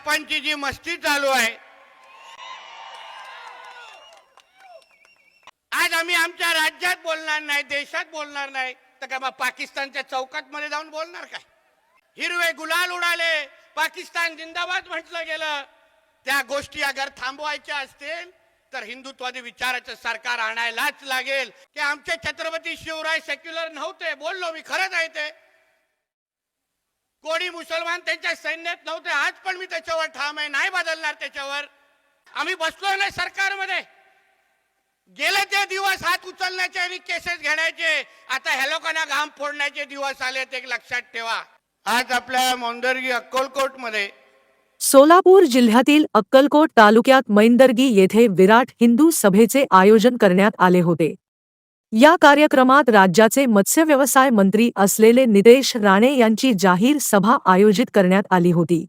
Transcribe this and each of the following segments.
बापांची जी मस्ती चालू आहे आज आम्ही आमच्या राज्यात बोलणार नाही देशात बोलणार नाही तर का मग पाकिस्तानच्या चौकात मध्ये जाऊन बोलणार काय? हिरवे गुलाल उडाले पाकिस्तान जिंदाबाद म्हटलं गेलं. त्या गोष्टी अगर थांबवायच्या असतील तर हिंदुत्वादी विचाराचं सरकार आणायलाच लागेल. की आमचे छत्रपती शिवराय सेक्युलर नव्हते बोललो मी खरंच आहे ते. कोणी मुसलमान त्यांच्या सैन्यात नव्हते आज पण मी त्याच्यावर ठाम आहे नाही बदलणार त्याच्यावर. आम्ही बसलो ना सरकारमध्ये. गेले ते दिवस हात उचलण्याचे आणि केसेस घेण्याचे. आता ह्या लोकांना घाम फोडण्याचे दिवस आले ते लक्षात ठेवा. आज आपल्या मौंदर्गी अक्कलकोटमध्ये सोलापूर जिल्ह्यातील अक्कलकोट तालुक्यात मैंदर्गी येथे विराट हिंदू सभेचे आयोजन करण्यात आले होते. या कार्यक्रमात राज्याचे मत्स्यव्यवसाय मंत्री असलेले नितेश राणे यांची जाहीर सभा आयोजित करण्यात आली होती.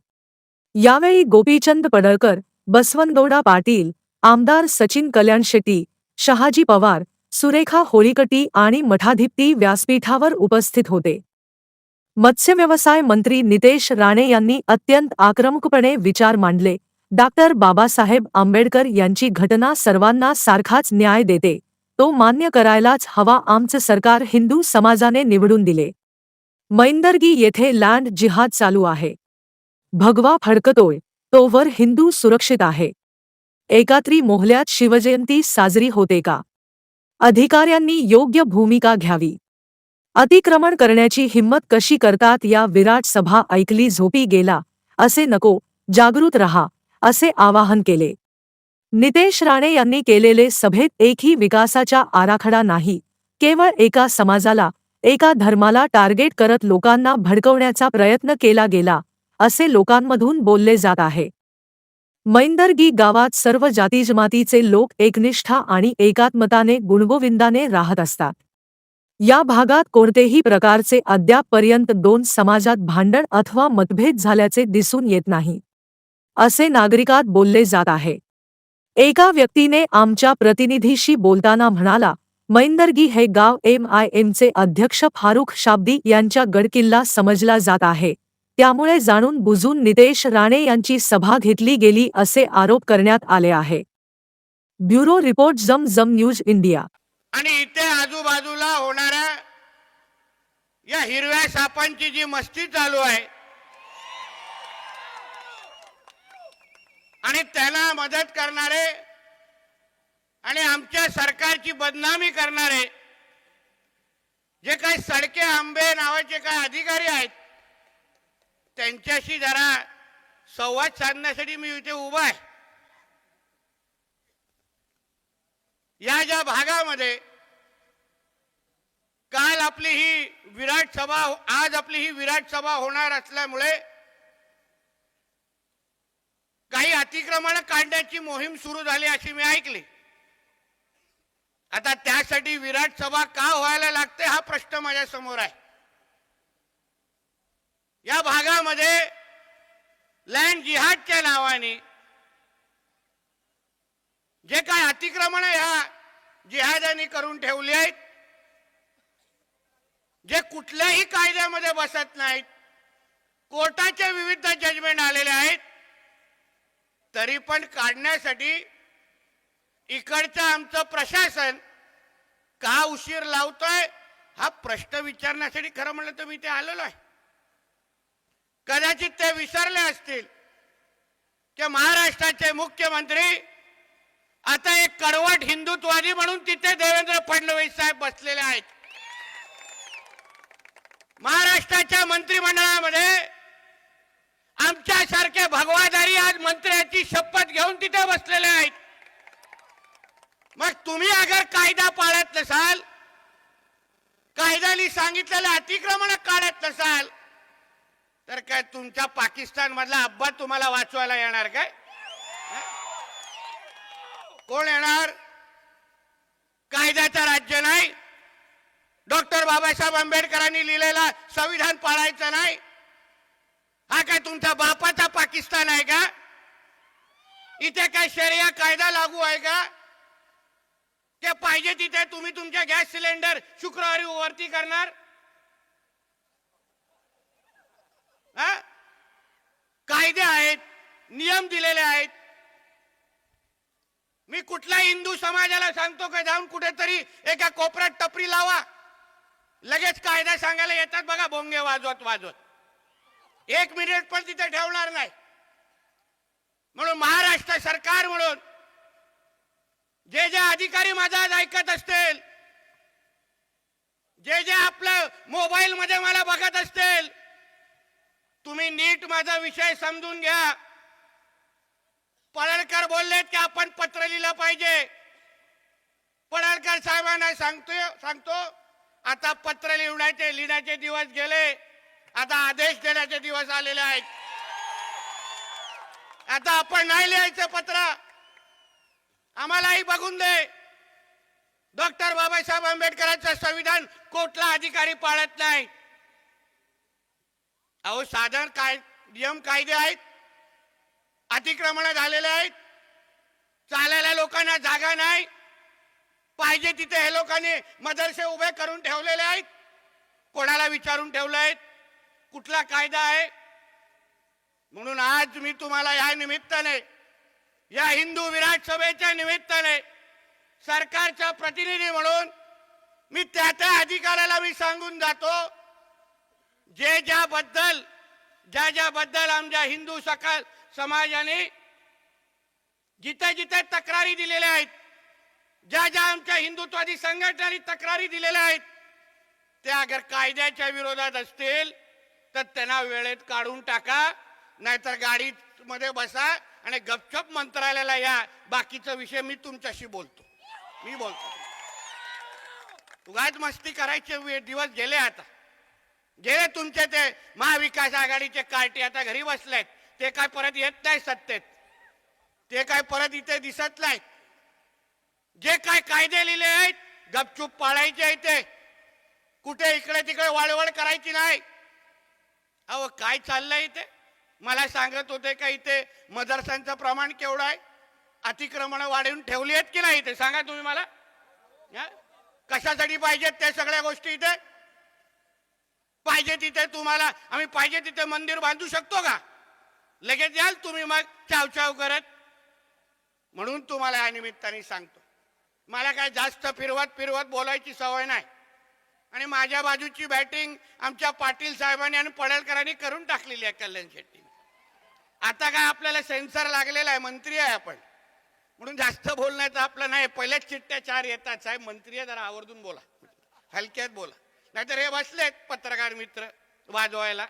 यावेळी गोपीचंद पडळकर बसवनगौडा पाटील आमदार सचिन कल्याण शेट्टी शहाजी पवार सुरेखा होळीकटी आणि मठाधिपती व्यासपीठावर उपस्थित होते. मत्स्यव्यवसाय मंत्री नितेश राणे यांनी अत्यंत आक्रमकपणे विचार मांडले. डॉक्टर बाबासाहेब आंबेडकर यांची घटना सर्वांना सारखाच न्याय देते. तो मान्य करायलाच हवा आमचं सरकार हिंदू समाजाने निवडून दिले. मैंदर्गी येथे लँड जिहाद चालू आहे. भगवा फडकतोय तोवर हिंदू सुरक्षित आहे. एकात्री मोहल्यात शिवजयंती साजरी होते का? अधिकाऱ्यांनी योग्य भूमिका घ्यावी. अतिक्रमण करण्याची हिंमत कशी करतात या विराट सभा ऐकली झोपी गेला असे नको जागृत रहा असे आवाहन केले. नितेश राणे यांनी केलेले सभेत एकही विकासाचा आराखडा नाही. केवळ एका समाजाला एका धर्माला टार्गेट करत लोकांना भडकवण्याचा प्रयत्न केला गेला असे लोकांमधून बोलले जात आहे. मैंदरगी गावात सर्व जातीजमातीचे लोक एकनिष्ठा आणि एकात्मताने गुणगोविंदाने राहत असतात. या भागात कोणतेही प्रकारचे अद्यापपर्यंत दोन समाजात भांडण अथवा मतभेद झाल्याचे दिसून येत नाही असे नागरिकात बोलले जात आहे. एका व्यक्तीने आमच्या प्रतिनिधीशी बोलताना म्हणाला मैंदर्गी हे गाव एम आय एमचे अध्यक्ष फारुख शाब्दी यांच्या गडकिल्ला समजला जात आहे. त्यामुळे जाणून बुजून नितेश राणे यांची सभा घेतली गेली असे आरोप करण्यात आले आहे. ब्युरो रिपोर्ट जम जम न्यूज इंडिया. आणि इथे आजूबाजूला होणाऱ्या या हिरव्या सापांची जी मस्ती चालू आहे आणि त्याला मदत करणारे आणि आमच्या सरकारची बदनामी करणारे जे काही सडके आंबे नावाचे काही अधिकारी आहेत त्यांच्याशी जरा संवाद साधण्यासाठी मी इथे उभा आहे. या ज्या भागामध्ये काल आपली ही विराट सभा आज आपली ही विराट सभा होणार असल्यामुळे काही अतिक्रमण काढण्याची मोहीम सुरू झाली अशी मी ऐकली. आता त्यासाठी विराट सभा का व्हायला लागते हा प्रश्न माझ्यासमोर आहे. या भागामध्ये लँड जिहादच्या नावाने जे काय अतिक्रमण ह्या जिहादांनी करून ठेवली आहेत जे कुठल्याही कायद्यामध्ये बसत नाहीत कोर्टाचे विविध जजमेंट आलेले आहेत तरी पण काढण्यासाठी इकडचं आमचं प्रशासन का उशीर लावतोय हा प्रश्न विचारण्यासाठी खरं म्हणलं तर मी ते आलेलो आहे. कदाचित ते विसरले असतील की महाराष्ट्राचे मुख्यमंत्री आता एक कडवट हिंदुत्वादी म्हणून तिथे देवेंद्र फडणवीस साहेब बसलेले आहेत. महाराष्ट्राच्या मंत्रिमंडळामध्ये मंत्र्याची शपथ घेऊन तिथे बसलेले आहेत. मग तुम्ही अगर कायदा पाळत नसाल कायद्याने सांगितलेलं अतिक्रमण काढत नसाल तर काय तुमच्या पाकिस्तान मधला अब्बा तुम्हाला वाचवायला येणार काय? कोण येणार? कायद्याचं राज्य नाही. डॉक्टर बाबासाहेब आंबेडकरांनी लिहिलेला संविधान पाळायचं नाही. हा काय तुमच्या बापाचा पाकिस्तान आहे का? इथे काय शरिया कायदा लागू आहे का? ते पाहिजे तिथे तुम्ही तुमच्या गॅस सिलेंडर शुक्रवारी वरती करणार? हा? कायदे आहेत नियम दिलेले आहेत. मी कुठल्या हिंदू समाजाला सांगतो का जाऊन कुठेतरी एका कोपऱ्यात टपरी लावा. लगेच कायदा सांगायला येतात बघा भोंगे वाजवत वाजवत. एक मिनिट पण तिथे ठेवणार नाही. म्हणून महाराष्ट्र सरकार म्हणून जे जे अधिकारी माझा आज ऐकत असतील जे जे आपलं मोबाईल मध्ये मला बघत असतील तुम्ही नीट माझा विषय समजून घ्या. पडळकर बोललेत की आपण पत्र लिहिलं पाहिजे. पडळकर साहेबांना सांगतो सांगतो आता पत्र लिहिण्याचे लिहिण्याचे दिवस गेले. आता आदेश देण्याचे दिवस आलेले आहेत. आता आपण नाही लिहायचं पत्र. आम्हालाही बघून दे. डॉक्टर बाबासाहेब आंबेडकरांचं संविधान कोटला अधिकारी पाळत नाही. अहो साधारण काय नियम कायदे आहेत. अतिक्रमण झालेले आहेत. चालायला लोकांना जागा नाही. पाहिजे तिथे हे लोकांनी मदरसे उभे करून ठेवलेले आहेत. कोणाला विचारून ठेवले आहेत. कुठला कायदा आहे? म्हणून आज मी तुम्हाला या निमित्ताने या हिंदू विराट सभेच्या निमित्ताने सरकारचा प्रतिनिधी म्हणून मी त्या त्या अधिकाऱ्याला मी सांगून जातो जे ज्याबद्दल ज्या ज्याबद्दल आमच्या हिंदू सकाळ समाजाने जिथे जिथे तक्रारी दिलेल्या आहेत ज्या ज्या आमच्या हिंदुत्वादी संघटनांनी तक्रारी दिलेल्या आहेत त्या अगर कायद्याच्या विरोधात असतील तर त्यांना वेळेत काढून टाका. नाहीतर गाडीत मध्ये बसा आणि गपछप मंत्रालयाला या. बाकीचा विषय मी तुमच्याशी बोलतो. मी बोलतो. उगाच मस्ती करायचे दिवस गेले आता. गेले तुमचे ते महाविकास आघाडीचे कार्टे आता घरी बसलेत. ते काय परत येत नाही सत्तेत. ते काय परत इथे दिसत नाही जे काय कायदे लिहिले आहेत गपचूप पाळायचे इथे कुठे इकडे तिकडे वाळवळ करायची नाही. अहो काय चाललंय इथे? मला सांगत होते का इथे मदरसांचं प्रमाण केवढं आहे? अतिक्रमण वाढवून ठेवली आहेत की नाही इथे? सांगा तुम्ही मला. कशासाठी पाहिजेत त्या सगळ्या गोष्टी इथे? पाहिजे तिथे तुम्हाला. आम्ही पाहिजे तिथे मंदिर बांधू शकतो का? लगेच याल तुम्ही मग चावचाव करत. म्हणून तुम्हाला या निमित्ताने सांगतो. मला काय जास्त फिरवत फिरवत बोलायची सवय नाही. आणि माझ्या बाजूची बॅटिंग आमच्या पाटील साहेबांनी आणि पडळकरांनी करून टाकलेली आहे कल्याण शेट्टी. आता काय आपल्याला सेन्सर लागलेला आहे मंत्री आहे आपण. म्हणून जास्त बोलण्याचं आपलं नाही पहिल्याच चिठ्ठ्या चार येतात. साहेब मंत्री आहे जरा आवर्जून बोला. हलक्यात बोला. नाहीतर हे बसलेत पत्रकार मित्र वाजवायला.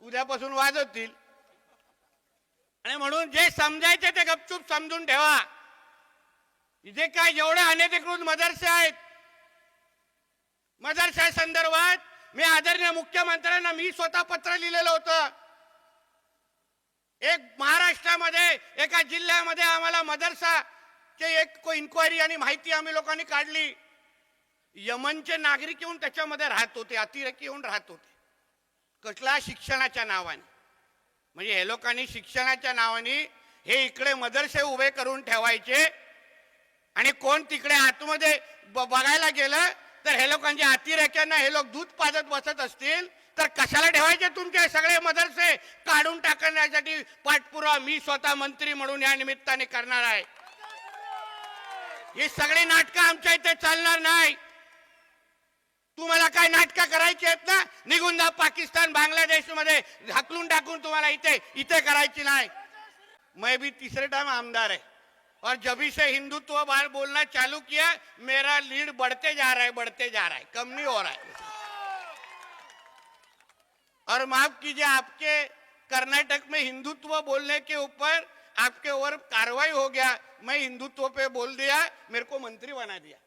उद्यापासून वाजवतील. आणि म्हणून जे समजायचे ते गपचूप समजून ठेवा. जे काय जेवढे अनधिकृत मदरसे आहेत? मदरशा संदर्भात मी आदरणीय मुख्यमंत्र्यांना मी स्वतः पत्र लिहिलेलं होतं. एक महाराष्ट्रामध्ये एका जिल्ह्यामध्ये आम्हाला मदरसाचे एक इन्क्वायरी आणि माहिती आम्ही लोकांनी काढली. यमनचे नागरिक येऊन त्याच्यामध्ये राहत होते अतिरेकी येऊन राहत होते. कसला शिक्षणाच्या नावाने? म्हणजे हे लोकांनी शिक्षणाच्या नावाने हे इकडे मदरसे उभे करून ठेवायचे आणि कोण तिकडे आतमध्ये ब- बघायला गेलं तर हे लोकांच्या अतिरेक्यांना हे लोक दूध पाजत बसत असतील तर कशाला ठेवायचे तुमचे सगळे मदरसे? काढून टाकण्यासाठी पाठपुरावा मी स्वतः मंत्री म्हणून या निमित्ताने करणार आहे. ही सगळी नाटकं आमच्या इथे चालणार नाही. तुम्हाला काय नाटकं करायची आहेत ना? निघून जा पाकिस्तान बांगलादेशमध्ये ढकलून टाकून तुम्हाला इथे इथे करायची नाही. मैं भी तीसरे टाइम आमदार है और जब से हिंदुत्व बार बोलना चालू किया मेरा लीड बढ़ते जा रहा है बढ़ते जा रहा है. कम नहीं हो रहा है. और माफ कीजिए आपके कर्नाटक में हिंदुत्व बोलने के ऊपर आपके ऊपर कार्रवाई हो गया। मैं हिंदुत्व पे बोल दिया मेरे को मंत्री बना दिया।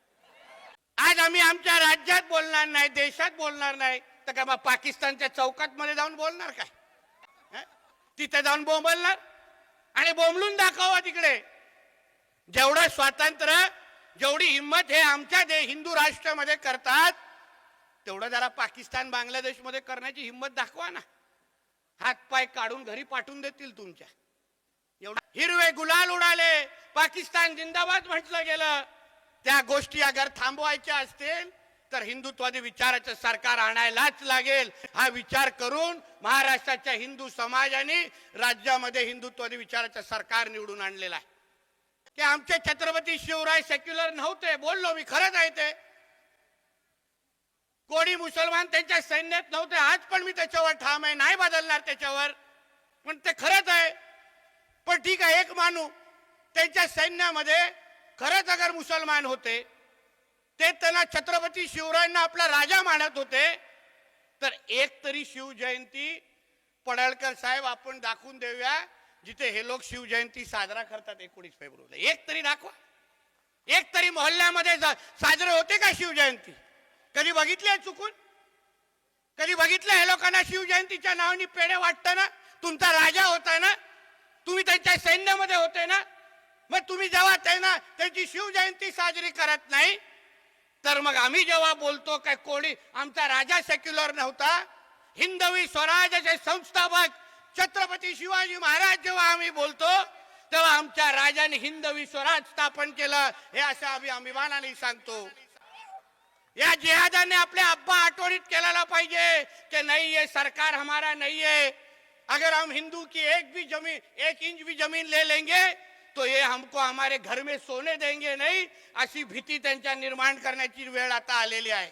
आज आम्ही आमच्या राज्यात बोलणार नाही देशात बोलणार नाही. तर का मग पाकिस्तानच्या चौकात मध्ये जाऊन बोलणार काय? तिथे जाऊन बोंबलणार? आणि बोंबलून दाखवा तिकडे. जेवढं स्वातंत्र्य जेवढी हिंमत हे आमच्या दे हिंदू राष्ट्रामध्ये करतात तेवढं जरा पाकिस्तान बांगलादेशमध्ये करण्याची हिंमत दाखवा ना. हात पाय काढून घरी पाठवून देतील तुमच्या. एवढा हिरवे गुलाल उडाले. पाकिस्तान जिंदाबाद म्हटलं गेलं. त्या गोष्टी अगर थांबवायच्या असतील तर हिंदुत्वादी विचाराचं सरकार आणायलाच लागेल. हा विचार करून महाराष्ट्राच्या हिंदू समाजाने राज्यामध्ये हिंदुत्वादी विचाराचं सरकार निवडून आणलेलं आहे. की आमचे छत्रपती शिवराय सेक्युलर नव्हते बोललो मी खरंच आहे ते. कोणी मुसलमान त्यांच्या सैन्यात नव्हते आज पण मी त्याच्यावर ठाम आहे नाही बदलणार त्याच्यावर. पण ते खरंच आहे. पण ठीक आहे एक मानू त्यांच्या सैन्यामध्ये खरंच अगर मुसलमान होते ते त्यांना छत्रपती शिवरायांना आपला राजा मानत होते तर एक तरी शिवजयंती पडळकर साहेब आपण दाखवून देऊया जिथे हे लोक शिवजयंती साजरा करतात एकोणीस फेब्रुवारीला. एक तरी दाखवा. एक तरी मोहल्ल्यामध्ये जा- साजरे होते का शिवजयंती? कधी बघितले चुकून? कधी बघितलं हे लोकांना शिवजयंतीच्या नावाने पेढे वाटताना? तुमचा राजा होता ना तुम्ही त्यांच्या सैन्यामध्ये होते ना? मग तुम्ही जेव्हा त्यांना त्यांची शिवजयंती साजरी करत नाही तर मग आम्ही जेव्हा बोलतो काय कोणी आमचा राजा सेक्युलर नव्हता? हिंदवी स्वराज्याचे संस्थापक छत्रपती शिवाजी महाराज जेव्हा आम्ही बोलतो तेव्हा आमच्या राजाने हिंदवी स्वराज स्थापन केलं हे असं आम्ही अभिमानाने सांगतो. या जिहादाने आपले अब्बा आठवणीत केलेला पाहिजे कि नहीं ये सरकार हमारा नहीं है अगर हम हिंदू की एक भी जमीन एक इंच भी जमीन ले लेंगे तो ये हमको हमारे घर में सोने देंगे नहीं अशी भीती त्यांच्या निर्माण करण्याची वेळ आता आलेली आहे.